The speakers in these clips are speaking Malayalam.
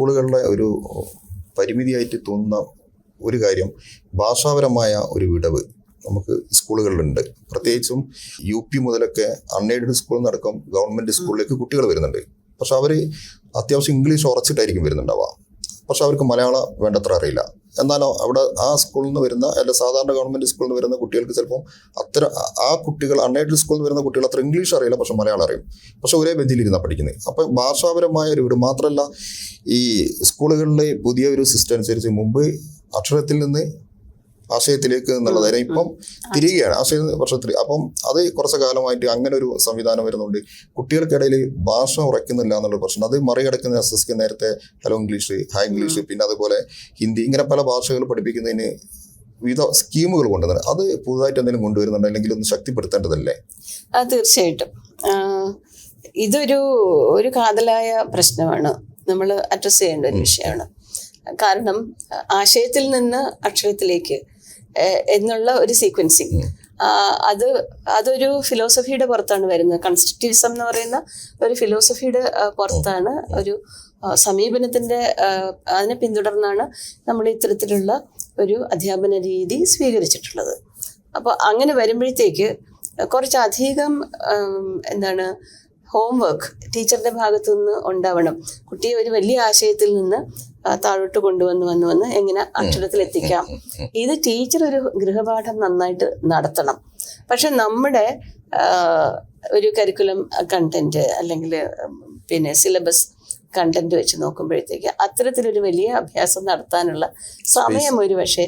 സ്കൂളുകളിലെ ഒരു പരിമിതിയായിട്ട് തോന്നുന്ന ഒരു കാര്യം ഭാഷാപരമായ ഒരു വിടവ് നമുക്ക് സ്കൂളുകളിലുണ്ട്. പ്രത്യേകിച്ചും യു പി മുതലൊക്കെ അൺഎയ്ഡഡ് സ്കൂളിൽ നടക്കും ഗവൺമെന്റ് സ്കൂളിലേക്ക് കുട്ടികൾ വരുന്നുണ്ട്. പക്ഷെ അവർ അത്യാവശ്യം ഇംഗ്ലീഷ് ഉറച്ചിട്ടായിരിക്കും വരുന്നുണ്ടാവുക. പക്ഷെ അവർക്ക് മലയാളം വേണ്ടത്ര അറിയില്ല. എന്നാലോ അവിടെ ആ സ്കൂളിൽ നിന്ന് വരുന്ന അല്ല സാധാരണ ഗവൺമെന്റ് സ്കൂളിൽ നിന്ന് വരുന്ന കുട്ടികൾക്ക് ചിലപ്പോൾ അത്ര ആ കുട്ടികൾ അൺഎയ്ഡഡ് സ്കൂളിൽ നിന്ന് വരുന്ന കുട്ടികൾ അത്ര ഇംഗ്ലീഷ് അറിയില്ല പക്ഷെ മലയാളം അറിയും. പക്ഷെ ഒരേ ബന്ധിയിലിരുന്നാണ് പഠിക്കുന്നത് അപ്പം ഭാഷാപരമായ ഒരു വീട് മാത്രമല്ല ഈ സ്കൂളുകളിലെ പുതിയ ഒരു സിസ്റ്റം അനുസരിച്ച് മുമ്പ് അക്ഷരത്തിൽ നിന്ന് ആശയത്തിലേക്ക് എന്നുള്ളത്. ഇപ്പം തിരികെയാണ് ആശയം വർഷത്തിൽ അപ്പം അത് കുറച്ച് കാലമായിട്ട് അങ്ങനെ ഒരു സംവിധാനം വരുന്നുണ്ട്. കുട്ടികൾക്കിടയിൽ ഭാഷ ഉറയ്ക്കുന്നില്ല എന്നുള്ള പ്രശ്നം. അത് മറികടക്കുന്ന എസ് എസ് കെ നേരത്തെ ഹലോ ഇംഗ്ലീഷ് ഹായ് ഇംഗ്ലീഷ് പിന്നെ അതുപോലെ ഹിന്ദി ഇങ്ങനെ പല ഭാഷകൾ പഠിപ്പിക്കുന്നതിന് വിവിധ സ്കീമുകൾ കൊണ്ടുവരുന്നത് അത് പുതുതായിട്ട് എന്തെങ്കിലും കൊണ്ടുവരുന്നുണ്ട്? അല്ലെങ്കിൽ ഒന്ന് ശക്തിപ്പെടുത്തേണ്ടതല്ലേ? തീർച്ചയായിട്ടും. ഇതൊരു ഒരു കാതലായ പ്രശ്നമാണ്. നമ്മൾ അഡ്രസ്സ് ചെയ്യേണ്ട ഒരു വിഷയമാണ്. കാരണം ആശയത്തിൽ നിന്ന് അക്ഷരത്തിലേക്ക് എന്നുള്ള ഒരു സീക്വൻസിങ് അത് അതൊരു ഫിലോസഫിയുടെ പുറത്താണ് വരുന്നത്. കൺസ്ട്രക്റ്റിവിസം എന്ന് പറയുന്ന ഒരു ഫിലോസഫിയുടെ പുറത്താണ് ഒരു സമീപനത്തിന്റെ അതിനെ പിന്തുടർന്നാണ് നമ്മൾ ഇത്തരത്തിലുള്ള ഒരു അധ്യാപന രീതി സ്വീകരിച്ചിട്ടുള്ളത്. അപ്പോൾ അങ്ങനെ വരുമ്പോഴത്തേക്ക് കുറച്ചധികം എന്താണ് ഹോംവർക്ക് ടീച്ചറിന്റെ ഭാഗത്തു നിന്ന് ഉണ്ടാവണം. കുട്ടിയെ ഒരു വലിയ ആശയത്തിൽ നിന്ന് താഴോട്ട് കൊണ്ടുവന്ന് വന്ന് വന്ന് എങ്ങനെ അക്ഷരത്തിൽ എത്തിക്കാം ഇത് ടീച്ചർ ഒരു ഗൃഹപാഠം നന്നായിട്ട് നടത്തണം. പക്ഷെ നമ്മുടെ ഒരു കരിക്കുലം കണ്ടന്റ് അല്ലെങ്കിൽ പിന്നെ സിലബസ് കണ്ടന്റ് വെച്ച് നോക്കുമ്പോഴത്തേക്ക് അത്തരത്തിലൊരു വലിയ അഭ്യാസം നടത്താനുള്ള സമയം ഒരു പക്ഷേ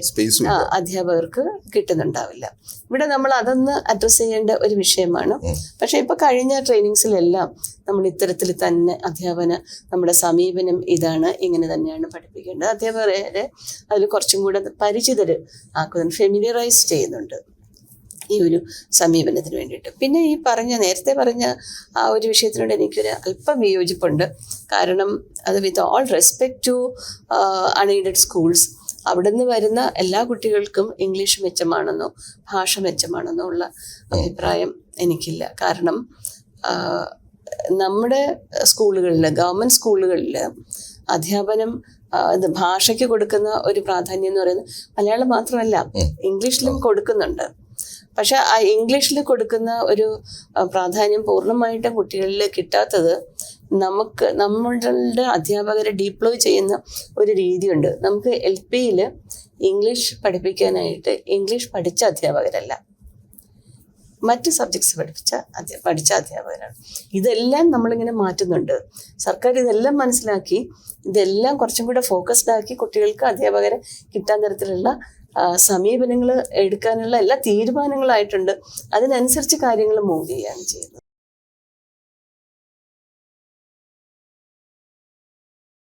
അധ്യാപകർക്ക് കിട്ടുന്നുണ്ടാവില്ല. ഇവിടെ നമ്മൾ അതൊന്ന് അഡ്രസ്സ് ചെയ്യേണ്ട ഒരു വിഷയമാണ്. പക്ഷെ ഇപ്പൊ കഴിഞ്ഞ ട്രെയിനിങ്സിലെല്ലാം നമ്മൾ ഇത്തരത്തിൽ തന്നെ അധ്യാപന നമ്മുടെ സമീപനം ഇതാണ് ഇങ്ങനെ തന്നെയാണ് പഠിപ്പിക്കേണ്ടത്. അധ്യാപകരെ അതിൽ കുറച്ചും കൂടെ പരിചിതർ ആക്കുന്നുണ്ട് ഫെമിലിയറൈസ് ചെയ്യുന്നുണ്ട്. ഈ ഒരു സമീപനത്തിന് വേണ്ടിയിട്ട്. പിന്നെ ഈ പറഞ്ഞ നേരത്തെ പറഞ്ഞ ആ ഒരു വിഷയത്തിനോട് എനിക്കൊരു അല്പം വിയോജിപ്പുണ്ട്. കാരണം അത് with all respect to unaided schools അവിടെ നിന്ന് വരുന്ന എല്ലാ കുട്ടികൾക്കും ഇംഗ്ലീഷ് മെച്ചമാണെന്നോ ഭാഷ മെച്ചമാണെന്നോ ഉള്ള അഭിപ്രായം എനിക്കില്ല. കാരണം നമ്മുടെ സ്കൂളുകളിൽ ഗവൺമെന്റ് സ്കൂളുകളിൽ അധ്യാപനം ഇത് ഭാഷയ്ക്ക് കൊടുക്കുന്ന ഒരു പ്രാധാന്യം എന്ന് പറയുന്നത് മലയാളം മാത്രമല്ല ഇംഗ്ലീഷിലും കൊടുക്കുന്നുണ്ട്. പക്ഷെ ആ ഇംഗ്ലീഷിൽ കൊടുക്കുന്ന ഒരു പ്രാധാന്യം പൂർണമായിട്ടും കുട്ടികളിൽ കിട്ടാത്തത് നമുക്ക് നമ്മളുടെ അധ്യാപകരെ ഡീപ്ലോയ് ചെയ്യുന്ന ഒരു രീതിയുണ്ട്. നമുക്ക് എൽ പിയിൽ ഇംഗ്ലീഷ് പഠിപ്പിക്കാനായിട്ട് ഇംഗ്ലീഷ് പഠിച്ച അധ്യാപകരല്ല. മറ്റ് സബ്ജക്ട്സ് പഠിപ്പിച്ച പഠിച്ച അധ്യാപകരാണ്. ഇതെല്ലാം നമ്മളിങ്ങനെ മാറ്റുന്നുണ്ട്. സർക്കാർ ഇതെല്ലാം മനസ്സിലാക്കി ഇതെല്ലാം കുറച്ചും കൂടെ ഫോക്കസ്ഡ് ആക്കി കുട്ടികൾക്ക് അധ്യാപകരെ കിട്ടാൻ തരത്തിലുള്ള സമീപനങ്ങൾ എടുക്കാനുള്ള എല്ലാ തീരുമാനങ്ങളായിട്ടുണ്ട്. അതിനനുസരിച്ച് കാര്യങ്ങൾ മൂവ് ചെയ്യുകയാണ് ചെയ്യുന്നത്